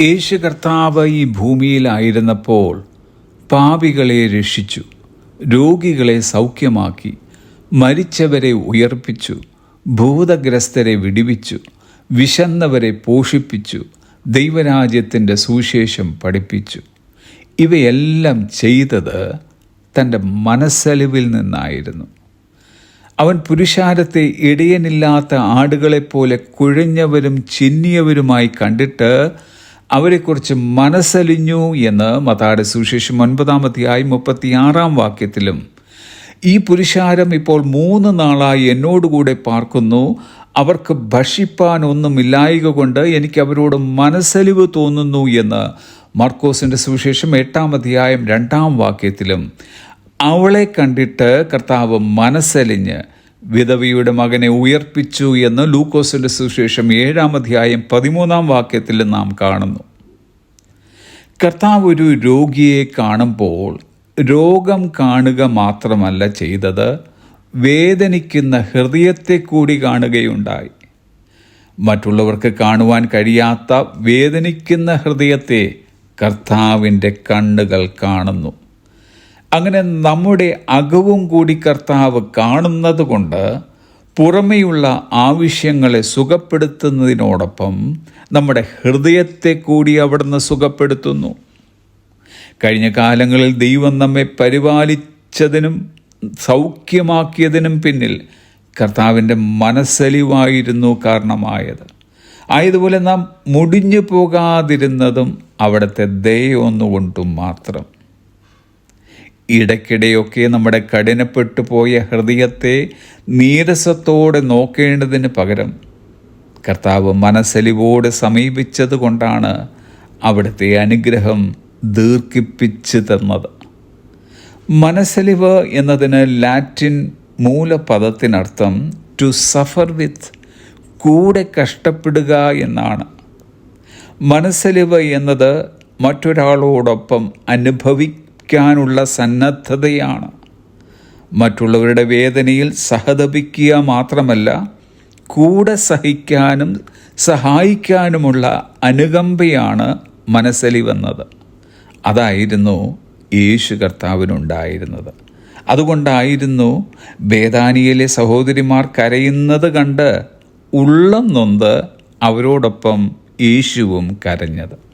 യേശു കർത്താവ് ഈ ഭൂമിയിലായിരുന്നപ്പോൾ പാപികളെ രക്ഷിച്ചു രോഗികളെ സൗഖ്യമാക്കി മരിച്ചവരെ ഉയർപ്പിച്ചു ഭൂതഗ്രസ്തരെ വിടിവിച്ചു വിശന്നവരെ പോഷിപ്പിച്ചു ദൈവരാജ്യത്തിന്റെ സുവിശേഷം പഠിപ്പിച്ചു. ഇവയെല്ലാം ചെയ്തത് തന്റെ മനസ്സലിവിൽ നിന്നായിരുന്നു. അവൻ പുരുഷാരത്തെ ഇടയനില്ലാത്ത ആടുകളെപ്പോലെ കുഴഞ്ഞവരും ചിന്നിയവരുമായി കണ്ടിട്ട് അവരെക്കുറിച്ച് മനസ്സലിഞ്ഞു എന്ന് മതാട് സുശേഷം ഒൻപതാമത്തെയായി മുപ്പത്തിയാറാം വാക്യത്തിലും ഈ പുരുഷാരം ഇപ്പോൾ മൂന്ന് നാളായി എന്നോടുകൂടെ പാർക്കുന്നു. അവർക്ക് ഭക്ഷിപ്പാൻ ഒന്നുമില്ലായിക കൊണ്ട് എനിക്ക് അവരോട് മനസ്സലിവ് തോന്നുന്നു എന്ന് മർക്കോസിന്റെ സുവിശേഷം എട്ടാം അധ്യായം രണ്ടാം വാക്യത്തിലും അവളെ കണ്ടിട്ട് കർത്താവ് മനസ്സലിഞ്ഞ് വിധവയുടെ മകനെ ഉയർപ്പിച്ചു എന്ന് ലൂക്കോസിന്റെ സുശേഷം ഏഴാം അധ്യായം പതിമൂന്നാം വാക്യത്തിൽ നാം കാണുന്നു. കർത്താവ് ഒരു രോഗിയെ കാണുമ്പോൾ രോഗം കാണുക മാത്രമല്ല ചെയ്തത് വേദനിക്കുന്ന ഹൃദയത്തെ കൂടി കാണുകയുണ്ടായി. മറ്റുള്ളവർക്ക് കാണുവാൻ കഴിയാത്ത വേദനിക്കുന്ന ഹൃദയത്തെ കർത്താവിന്റെ കണ്ണുകൾ കാണുന്നു. അങ്ങനെ നമ്മുടെ അകവും കൂടി കർത്താവ് കാണുന്നത് കൊണ്ട് പുറമെയുള്ള ആവശ്യങ്ങളെ സുഖപ്പെടുത്തുന്നതിനോടൊപ്പം നമ്മുടെ ഹൃദയത്തെ കൂടി അവിടുന്ന് സുഖപ്പെടുത്തുന്നു. കഴിഞ്ഞ കാലങ്ങളിൽ ദൈവം നമ്മെ പരിപാലിച്ചതിനും സൗഖ്യമാക്കിയതിനും പിന്നിൽ കർത്താവിന്റെ മനസ്സലിവായിരുന്നു കാരണമായത്. ആയതുപോലെ നാം മുടിഞ്ഞു പോകാതിരുന്നതും അവിടുത്തെ ദയൊന്നുകൊണ്ടും മാത്രം. ഇടയ്ക്കിടെയൊക്കെ നമ്മുടെ കഠിനപ്പെട്ടു പോയ ഹൃദയത്തെ നീരസത്തോടെ നോക്കേണ്ടതിന് പകരം കർത്താവ് മനസ്സലിവോട് സമീപിച്ചത് കൊണ്ടാണ് അവിടുത്തെ അനുഗ്രഹം ദീർഘിപ്പിച്ച് തന്നത്. മനസ്സലിവ് എന്നതിന് ലാറ്റിൻ മൂലപദത്തിനർത്ഥം ടു സഫർ വിത്ത് കൂടെ കഷ്ടപ്പെടുക എന്നാണ്. മനസ്സലിവ് എന്നത് മറ്റൊരാളോടൊപ്പം അനുഭവിക്കാനുള്ള സന്നദ്ധതയാണ്. മറ്റുള്ളവരുടെ വേദനയിൽ സഹതപിക്കുക മാത്രമല്ല കൂടെ സഹിക്കാനും സഹായിക്കാനുമുള്ള അനുകമ്പയാണ് മനസ്സലിവെന്നത്. അതായിരുന്നു യേശു കർത്താവിനുണ്ടായിരുന്നത്. അതുകൊണ്ടായിരുന്നു ബേദാനിയിലെ സഹോദരിമാർ കരയുന്നത് കണ്ട് ഉള്ളം നൊന്ത് അവരോടൊപ്പം യേശുവും കരഞ്ഞത്.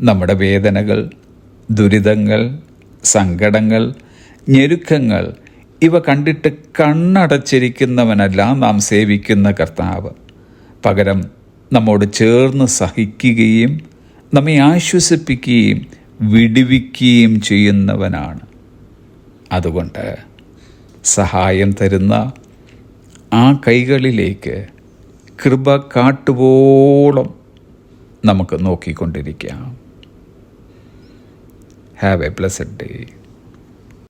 നമ്മുടെ വേദനകൾ ദുരിതങ്ങൾ സങ്കടങ്ങൾ ഞെരുക്കങ്ങൾ ഇവ കണ്ടിട്ട് കണ്ണടച്ചിരിക്കുന്നവനല്ല നാം സേവിക്കുന്ന കർത്താവ്. പകരം നമ്മോട് ചേർന്ന് സഹിക്കുകയും നമ്മെ ആശ്വസിപ്പിക്കുകയും വിടിവിക്കുകയും ചെയ്യുന്നവനാണ്. അതുകൊണ്ട് സഹായം തരുന്ന ആ കൈകളിലേക്ക് കൃപ കാട്ടുവോളം നമുക്ക് നോക്കിക്കൊണ്ടിരിക്കാം. Have a blessed day.